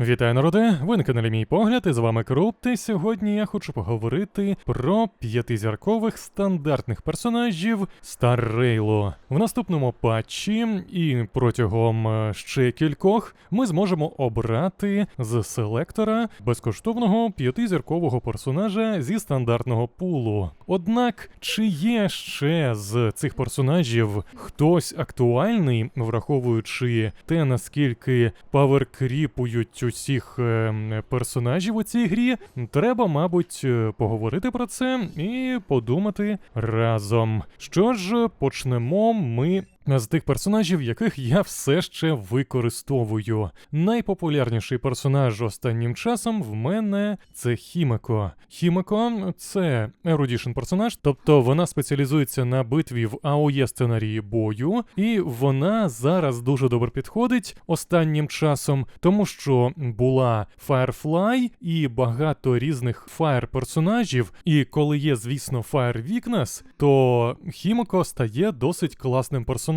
Вітаю, народи! Ви на каналі Мій Погляд, і з вами Крупт, і сьогодні я хочу поговорити про п'ятизіркових стандартних персонажів Старрейлу. В наступному патчі і протягом е, ще кількох ми зможемо обрати з селектора безкоштовного п'ятизіркового персонажа зі стандартного пулу. Однак, чи є ще з цих персонажів хтось актуальний, враховуючи те, наскільки паверкріпують усіх е, персонажів у цій грі, треба, мабуть, е, поговорити про це і подумати разом. Що ж, почнемо ми. З тих персонажів, яких я все ще використовую. Найпопулярніший персонаж останнім часом в мене це Хімеко. Хімеко це ерудішн персонаж, тобто вона спеціалізується на битві в АОЄ сценарії бою, і вона зараз дуже добре підходить останнім часом, тому що була Firefly і багато різних Fire персонажів. І коли є, звісно, Fire Weakness, то Хімеко стає досить класним персонажем,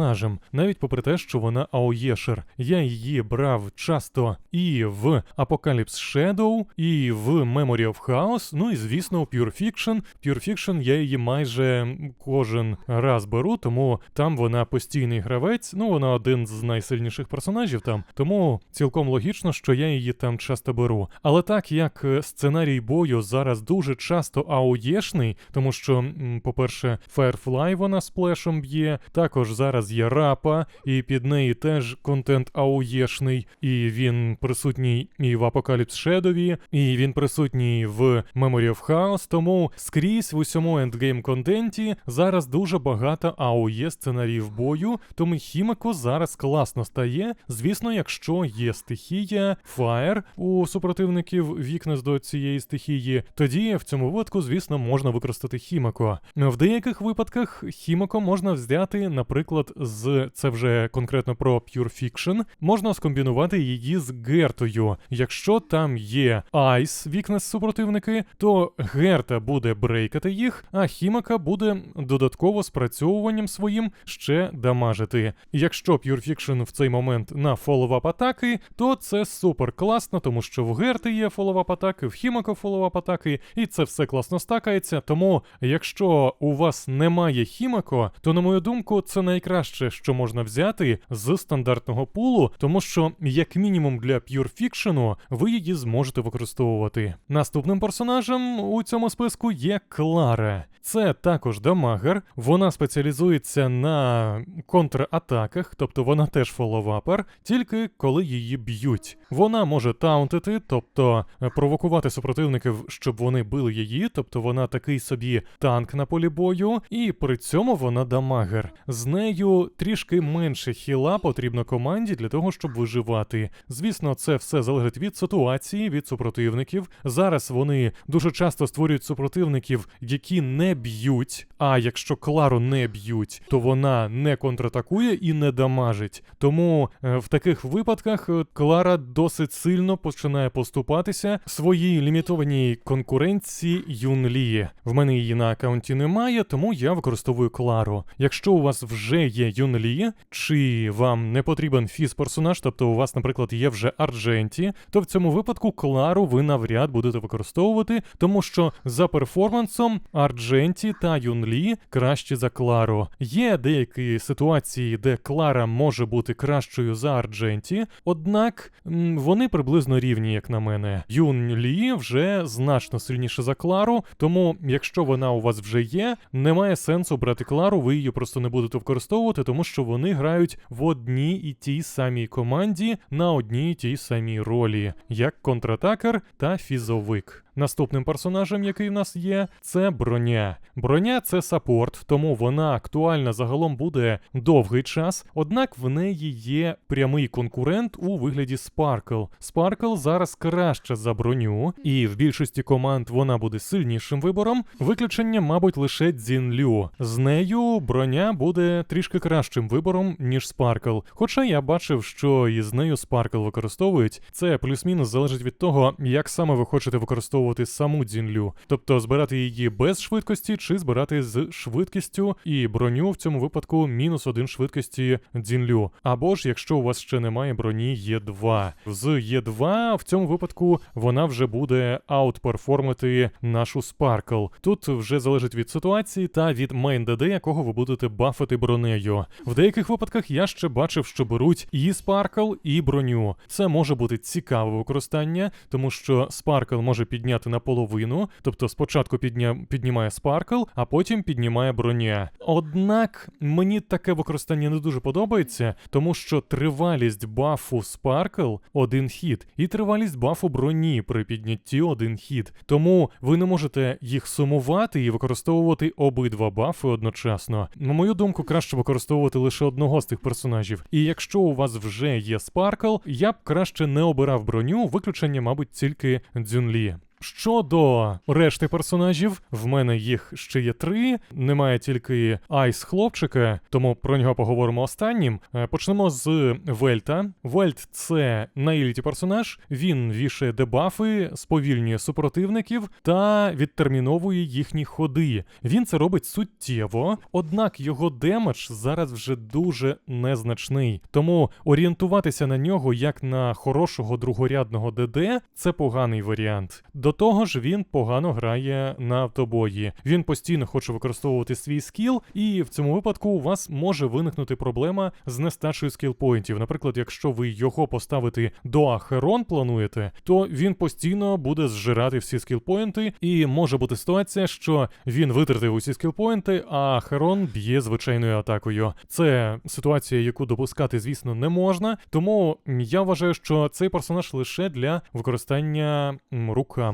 навіть попри те, що вона аоєшер. Я її брав часто і в Apocalypse Shadow, і в Memory of Chaos, ну і звісно, у Pure Fiction. Pure Fiction я її майже кожен раз беру, тому там вона постійний гравець. Ну вона один з найсильніших персонажів там, тому цілком логічно, що я її там часто беру. Але так як е, сценарій бою зараз дуже часто аоєшний, тому що, по-перше, Firefly вона сплешом б'є, також зараз є рапа, і під неї теж контент ауєшний, і він присутній і в Apocalypse Shadow, і він присутній в Memory of Chaos, тому скрізь в усьому ендгейм контенті зараз дуже багато АОЄ сценаріїв бою, тому Хімеко зараз класно стає. Звісно, якщо є стихія Fire у супротивників вікнес до цієї стихії, тоді в цьому випадку, звісно, можна використати Хімеко. В деяких випадках Хімеко можна взяти, наприклад, з це вже конкретно про Pure Fiction, можна скомбінувати її з Гертою. Якщо там є Айс вікнес супротивники, то Герта буде брейкати їх, а Хімака буде додатково спрацьовуванням своїм ще дамажити. Якщо Pure Fiction в цей момент на фолловап атаки, то це супер класно, тому що в Герти є фолловап атаки, в Хімака фолловап атаки, і це все класно стакається. Тому, якщо у вас немає Хімако, то на мою думку, це найкраще, що можна взяти з стандартного пулу, тому що, як мінімум, для Pure Fiction ви її зможете використовувати. Наступним персонажем у цьому списку є Клара. Це також дамагер, вона спеціалізується на контратаках, тобто вона теж фоловапер, тільки коли її б'ють. Вона може таунтити, тобто е, провокувати супротивників, щоб вони били її, тобто вона такий собі танк на полі бою, і при цьому вона дамагер. З нею трішки менше хіла потрібно команді для того, щоб виживати. Звісно, це все залежить від ситуації, від супротивників. Зараз вони дуже часто створюють супротивників, які не б'ють. А якщо Клару не б'ють, то вона не контратакує і не дамажить. Тому е, в таких випадках е, Клара досить сильно починає поступатися своїй лімітованій конкуренції Юнлі. В мене її на аккаунті немає, тому я використовую Клару. Якщо у вас вже є Юнлі, чи вам не потрібен фіз персонаж, тобто у вас, наприклад, є вже Ардженті, то в цьому випадку Клару ви навряд будете використовувати, тому що за перформансом Ардженті та Юнлі кращі за Клару. Є деякі ситуації, де Клара може бути кращою за Ардженті, однак вони приблизно рівні, як на мене. Юн Лі вже значно сильніше за Клару, тому якщо вона у вас вже є, немає сенсу брати Клару, ви її просто не будете використовувати, тому що вони грають в одній і тій самій команді на одній і тій самій ролі, як контратакер та фізовик. Наступним персонажем, який в нас є, це броня. Броня це саппорт, тому вона актуальна загалом буде довгий час, однак в неї є прямий конкурент у вигляді Sparkle. Sparkle зараз краще за броню, і в більшості команд вона буде сильнішим вибором. Виключення, мабуть, лише Дзінлю. З нею броня буде трішки кращим вибором, ніж Sparkle. Хоча я бачив, що і з нею Sparkle використовують. Це плюс-мінус залежить від того, як саме ви хочете використовувати використовувати саму дзінлю, тобто збирати її без швидкості чи збирати з швидкістю і броню в цьому випадку мінус один швидкості дзінлю. Або ж якщо у вас ще немає броні Є2. З Є2 в цьому випадку вона вже буде аутперформити нашу Sparkle. Тут вже залежить від ситуації та від мейн ДД, якого ви будете бафити бронею. В деяких випадках я ще бачив, що беруть і Sparkle, і броню. Це може бути цікаве використання, тому що Sparkle може підняти наполовину, тобто спочатку підня... піднімає Sparkle, а потім піднімає броня. Однак мені таке використання не дуже подобається, тому що тривалість бафу Sparkle – один хід, і тривалість бафу броні при піднятті один хід. Тому ви не можете їх сумувати і використовувати обидва бафи одночасно. На мою думку, краще використовувати лише одного з цих персонажів. І якщо у вас вже є Sparkle, я б краще не обирав броню, виключення, мабуть, тільки Дзюнлі. Щодо решти персонажів, в мене їх ще є три. Немає тільки Айс хлопчика, тому про нього поговоримо останнім. Е, Почнемо з Вельта. Вельт це наїліті персонаж. Він вішає дебафи, сповільнює супротивників та відтерміновує їхні ходи. Він це робить суттєво, однак його демедж зараз вже дуже незначний. Тому орієнтуватися на нього як на хорошого другорядного ДД це поганий варіант. Того ж, він погано грає на автобої. Він постійно хоче використовувати свій скіл, і в цьому випадку у вас може виникнути проблема з нестачею скілпоінтів. Наприклад, якщо ви його поставити до Ахерон плануєте, то він постійно буде зжирати всі скілпоінти, і може бути ситуація, що він витратив усі скілпоінти, а Ахерон б'є звичайною атакою. Це ситуація, яку допускати, звісно, не можна. Тому я вважаю, що цей персонаж лише для використання м,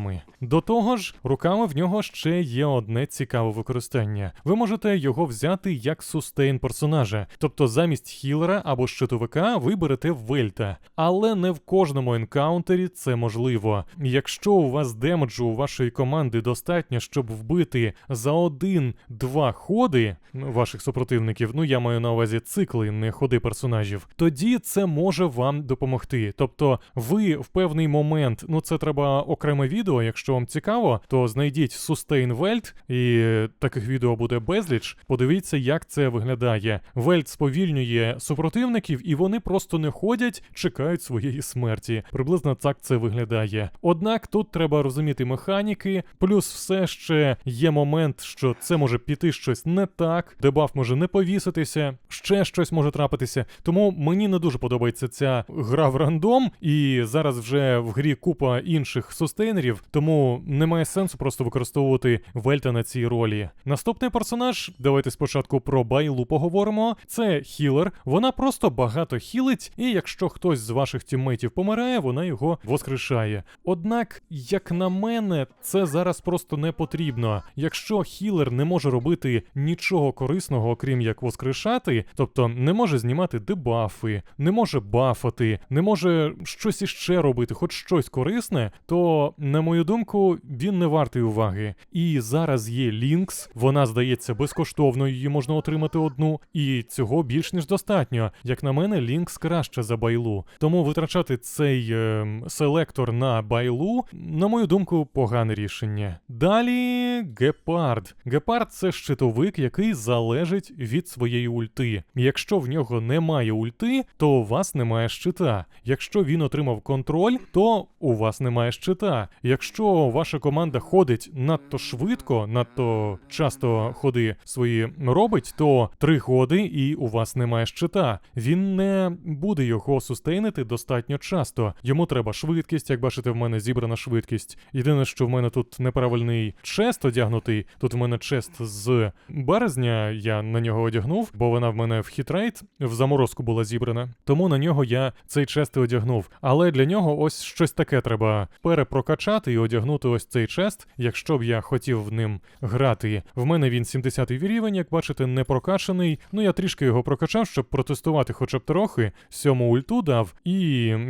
руками. До того ж, руками в нього ще є одне цікаве використання. Ви можете його взяти як сустейн персонажа, тобто замість хілера або щитовика ви берете вельта. Але не в кожному енкаунтері це можливо. Якщо у вас демеджу у вашої команди достатньо, щоб вбити за один-два ходи ваших супротивників, ну я маю на увазі цикли, не ходи персонажів, тоді це може вам допомогти. Тобто, ви в певний момент, ну це треба окреме відео, якщо вам цікаво, то знайдіть Welt, і таких відео буде безліч. Подивіться, як це виглядає. Вельт сповільнює супротивників, і вони просто не ходять, чекають своєї смерті. Приблизно так це виглядає. Однак тут треба розуміти механіки, плюс все ще є момент, що це може піти щось не так, дебаф може не повіситися, ще щось може трапитися. Тому мені не дуже подобається ця гра в рандом, і зараз вже в грі купа інших сустейнерів, тому немає сенсу просто використовувати Вельта на цій ролі. Наступний персонаж, давайте спочатку про Байлу поговоримо. Це хілер. Вона просто багато хілить, і якщо хтось з ваших тіммейтів помирає, вона його воскрешає. Однак, як на мене, це зараз просто не потрібно. Якщо хілер не може робити нічого корисного, окрім як воскрешати, тобто не може знімати дебафи, не може бафати, не може щось іще робити, хоч щось корисне, то, на мою думку, він не вартий уваги. І зараз є Лінкс, вона здається безкоштовно, її можна отримати одну, і цього більш ніж достатньо. Як на мене, Лінкс краще за байлу. Тому витрачати цей е, селектор на байлу, на мою думку, погане рішення. Далі гепард. Гепард це щитовик, який залежить від своєї ульти. Якщо в нього немає ульти, то у вас немає щита. Якщо він отримав контроль, то у вас немає щита. Якщо ваша команда ходить надто швидко, надто часто ходи свої робить, то три ходи і у вас немає щита. Він не буде його сустейнити достатньо часто. Йому треба швидкість, як бачите, в мене зібрана швидкість. Єдине, що в мене тут неправильний чест одягнутий. Тут в мене чест з березня, я на нього одягнув, бо вона в мене в хітрейт в заморозку була зібрана. Тому на нього я цей чест і одягнув. Але для нього ось щось таке треба перепрокачати і одягнути ось цей чест, якщо б я хотів ним грати. В мене він 70-й рівень, як бачите, не прокачаний. Ну я трішки його прокачав, щоб протестувати хоча б трохи. Сьому ульту дав, і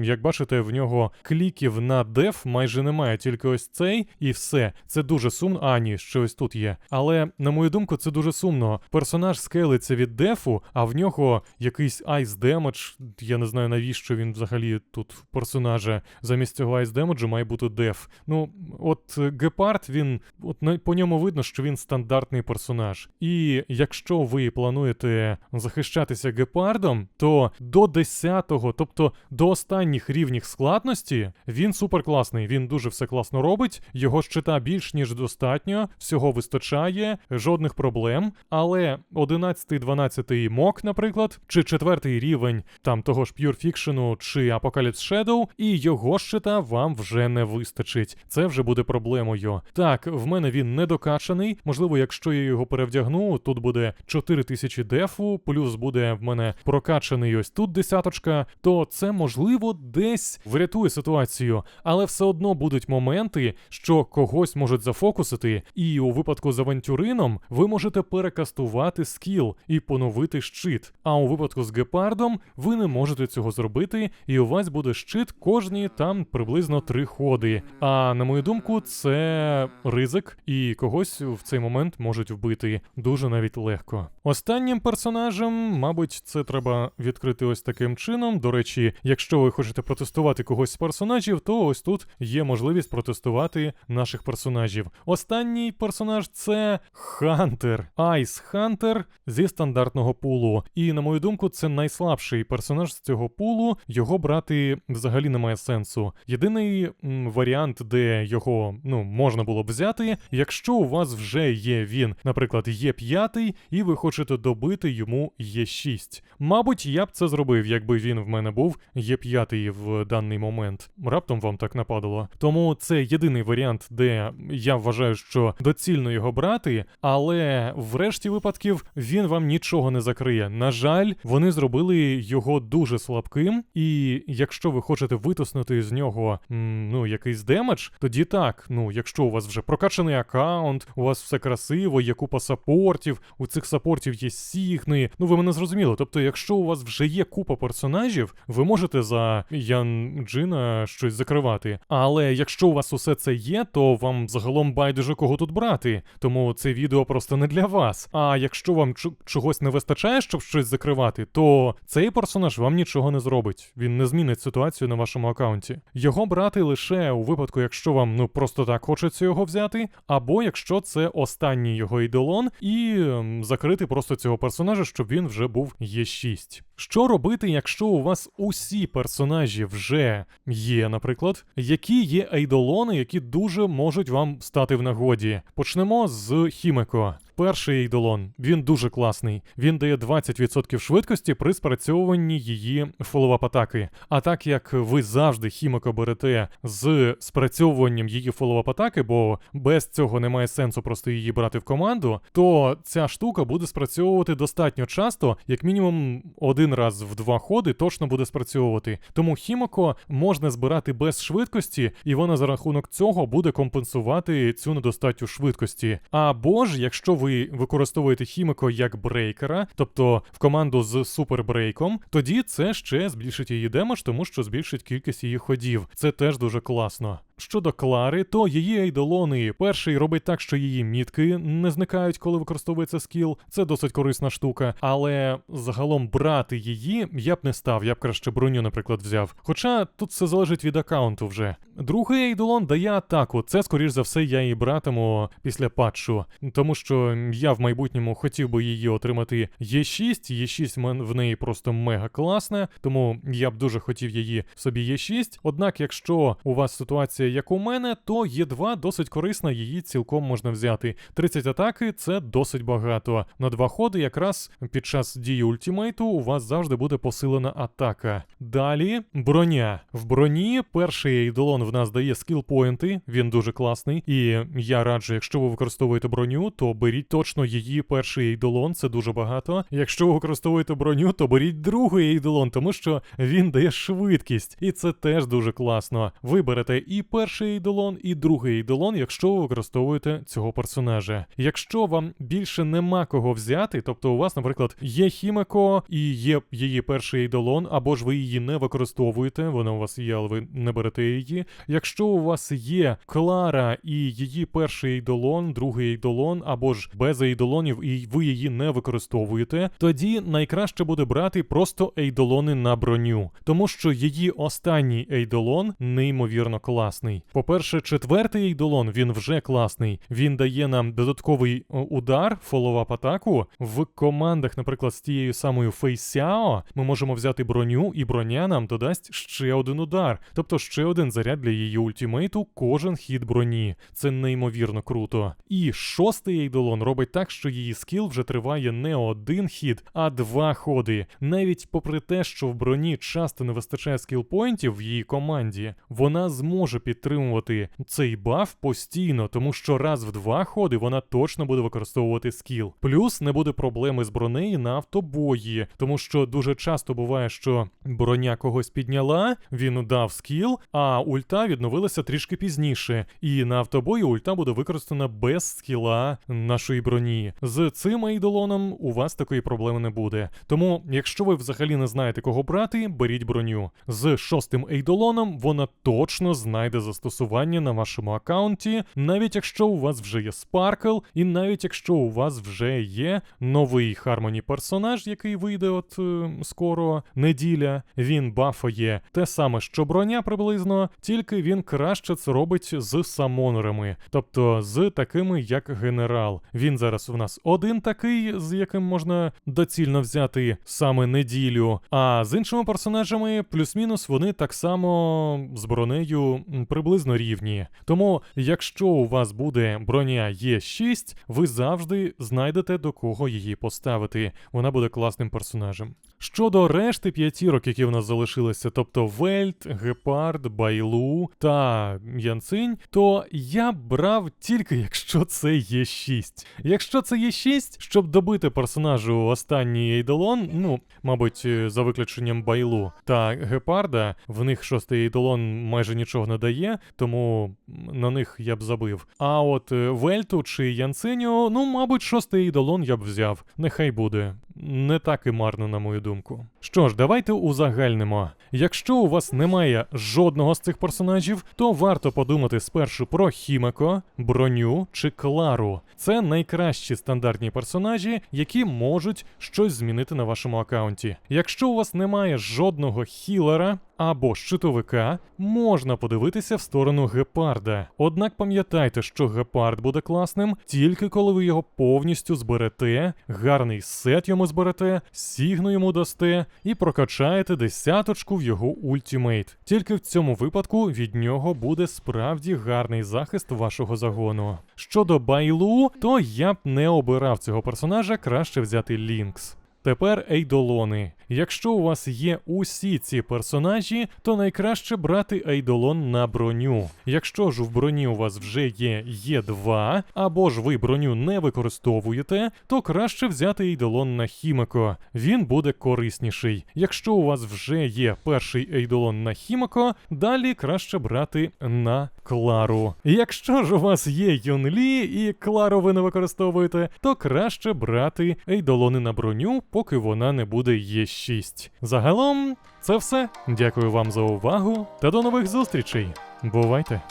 як бачите, в нього кліків на деф майже немає, тільки ось цей і все. Це дуже сумно. А, ні, що ось тут є. Але на мою думку, це дуже сумно. Персонаж скелиться від дефу, а в нього якийсь айс демедж. Я не знаю навіщо він взагалі тут персонажа. Замість цього айс демеджу має бути деф. Ну, от е, Гепард, він от по ньому видно, що він стандартний персонаж. І якщо ви плануєте захищатися гепардом, то до 10-го, тобто до останніх рівнів складності, він суперкласний. Він дуже все класно робить. Його щита більш ніж достатньо, всього вистачає, жодних проблем. Але 11-12 мок, наприклад, чи четвертий рівень там того ж Pure чи Apocalypse Shadow, і його щита вам вже не вистачить. Це вже буде проблемою. Так, в мене він не докачаний. Можливо, якщо я його перевдягну, тут буде 4000 дефу, плюс буде в мене прокачаний ось тут десяточка, то це можливо десь врятує ситуацію, але все одно будуть моменти, що когось можуть зафокусити, і у випадку з авантюрином ви можете перекастувати скіл і поновити щит. А у випадку з гепардом ви не можете цього зробити, і у вас буде щит кожні там приблизно три ходи. А на мою думку, це ризик, і когось в цей момент можуть вбити дуже навіть легко. Останнім персонажем, мабуть, це треба відкрити ось таким чином. До речі, якщо ви хочете протестувати когось з персонажів, то ось тут є можливість протестувати наших персонажів. Останній персонаж це Хантер, Айс Хантер зі стандартного пулу. І на мою думку, це найслабший персонаж з цього пулу. Його брати взагалі немає сенсу. Єдиний м, варіант, де його ну можна було б взяти, якщо у вас вже є він, наприклад, є п'ятий, і ви хочете добити йому є 6 Мабуть, я б це зробив, якби він в мене був є п'ятий в даний момент. Раптом вам так нападало. Тому це єдиний варіант, де я вважаю, що доцільно його брати, але в решті випадків він вам нічого не закриє. На жаль, вони зробили його дуже слабким, і якщо ви хочете витиснути з нього ну якийсь демедж, тоді так. Ну, якщо у вас вже прокачаний аккаунт, у вас все красиво, є купа саппортів, у цих саппортів є сігни. Ну ви мене зрозуміли. Тобто, якщо у вас вже є купа персонажів, ви можете за Ян Джина щось закривати. Але якщо у вас усе це є, то вам загалом байдуже кого тут брати. Тому це відео просто не для вас. А якщо вам чогось не вистачає, щоб щось закривати, то цей персонаж вам нічого не зробить. Він не змінить ситуацію на вашому аккаунті. Його брати лише у випадку, якщо вам ну просто так хочеться його взяти, або якщо це останній його ідолон, і ем, закрити просто цього персонажа, щоб він вже був Є6. Що робити, якщо у вас усі персонажі вже є, наприклад, які є ейдолони, які дуже можуть вам стати в нагоді? Почнемо з Хімеко. Перший ейдолон, він дуже класний. Він дає 20% швидкості при спрацьовуванні її фолловап атаки. А так як ви завжди хіміко берете з спрацьовуванням її фолловап атаки, бо без цього немає сенсу просто її брати в команду, то ця штука буде спрацьовувати достатньо часто, як мінімум один раз в два ходи точно буде спрацьовувати. Тому хіміко можна збирати без швидкості, і вона за рахунок цього буде компенсувати цю недостаттю швидкості. Або ж, якщо ви використовуєте хіміко як брейкера, тобто в команду з супербрейком, тоді це ще збільшить її демедж, тому що збільшить кількість її ходів. Це теж дуже класно. Щодо Клари, то її ейдолони перший робить так, що її мітки не зникають, коли використовується скіл. Це досить корисна штука. Але загалом брати її я б не став, я б краще броню, наприклад, взяв. Хоча тут все залежить від аккаунту вже. Другий ейдолон дає атаку. Це, скоріш за все, я її братиму після патчу, тому що я в майбутньому хотів би її отримати Є6. Є6 мен- в неї просто мега класна, тому я б дуже хотів її собі Є6. Однак, якщо у вас ситуація як у мене, то Є2 досить корисна, її цілком можна взяти. 30 атаки це досить багато. На два ходи, якраз під час дії ультімейту, у вас завжди буде посилена атака. Далі броня. В броні перший ейдолон в нас дає скіл-поінти, він дуже класний. І я раджу, якщо ви використовуєте броню, то беріть точно її перший ейдолон, це дуже багато. Якщо ви використовуєте броню, то беріть другий ейдолон, тому що він дає швидкість, і це теж дуже класно. Ви берете і перший ейдолон, і другий ейдолон, якщо ви використовуєте цього персонажа. Якщо вам більше нема кого взяти, тобто у вас, наприклад, є Хімеко і є її перший ейдолон, або ж ви її не використовуєте, вона у вас є, але ви не берете її, Якщо у вас є Клара і її перший ейдолон, другий ейдолон, або ж без ейдолонів, і ви її не використовуєте, тоді найкраще буде брати просто ейдолони на броню, тому що її останній ейдолон неймовірно класний. По-перше, четвертий ейдолон він вже класний. Він дає нам додатковий о, удар, фолловап атаку. В командах, наприклад, з тією самою Фейсяо, ми можемо взяти броню, і броня нам додасть ще один удар, тобто ще один заряд для її ультимейту, кожен хід броні. Це неймовірно круто. І шостий ейдолон робить так, що її скіл вже триває не один хід, а два ходи. Навіть попри те, що в броні часто не вистачає скіл-поінтів в її команді, вона зможе підтримувати цей баф постійно, тому що раз в два ходи вона точно буде використовувати скіл. Плюс не буде проблеми з бронею на автобої, тому що дуже часто буває, що броня когось підняла, він дав скіл, а ульта відновилася трішки пізніше. І на автобої ульта буде використана без скіла нашої броні. З цим ейдолоном у вас такої проблеми не буде. Тому, якщо ви взагалі не знаєте, кого брати, беріть броню. З шостим ейдолоном вона точно знайде застосування на вашому аккаунті, навіть якщо у вас вже є Спаркл, і навіть якщо у вас вже є новий Хармоні персонаж, який вийде от е, скоро неділя, він бафає те саме, що броня приблизно, тільки він краще це робить з самонерами, тобто з такими, як генерал. Він зараз у нас один такий, з яким можна доцільно взяти саме неділю. А з іншими персонажами, плюс-мінус, вони так само з бронею приблизно рівні. Тому, якщо у вас буде броня Є6, ви завжди знайдете до кого її поставити. Вона буде класним персонажем. Щодо решти п'ятірок, які в нас залишилися, тобто Вельт, Гепард, Байлу та Янцинь, то я брав тільки якщо це є 6. Якщо це є 6, щоб добити персонажу останній ейдолон, ну, мабуть, е, за виключенням Байлу та Гепарда, в них шостий ейдолон майже нічого не дає, тому на них я б забив. А от е, Вельту чи Янциню, ну, мабуть, шостий ідолон я б взяв. Нехай буде. Не так і марно, на мою думку. Що ж, давайте узагальнимо. Якщо у вас немає жодного з цих персонажів, то варто подумати спершу про Хімеко, броню чи Клару. Це найкращі стандартні персонажі, які можуть щось змінити на вашому аккаунті. Якщо у вас немає жодного хілера або щитовика, можна подивитися в сторону гепарда. Однак пам'ятайте, що гепард буде класним тільки коли ви його повністю зберете, гарний сет йому зберете, сігну йому дасте і прокачаєте десяточку в його ультімейт. Тільки в цьому випадку від нього буде справді гарний захист вашого загону. Щодо Байлу, то я б не обирав цього персонажа, краще взяти Лінкс. Тепер ейдолони. Якщо у вас є усі ці персонажі, то найкраще брати ейдолон на броню. Якщо ж в броні у вас вже є Є2, або ж ви броню не використовуєте, то краще взяти ейдолон на Хімеко. Він буде корисніший. Якщо у вас вже є перший ейдолон на Хімеко, далі краще брати на Клару. Якщо ж у вас є Юнлі і Клару ви не використовуєте, то краще брати ейдолони на броню, поки вона не буде Є6. Загалом, це все. Дякую вам за увагу та до нових зустрічей. Бувайте!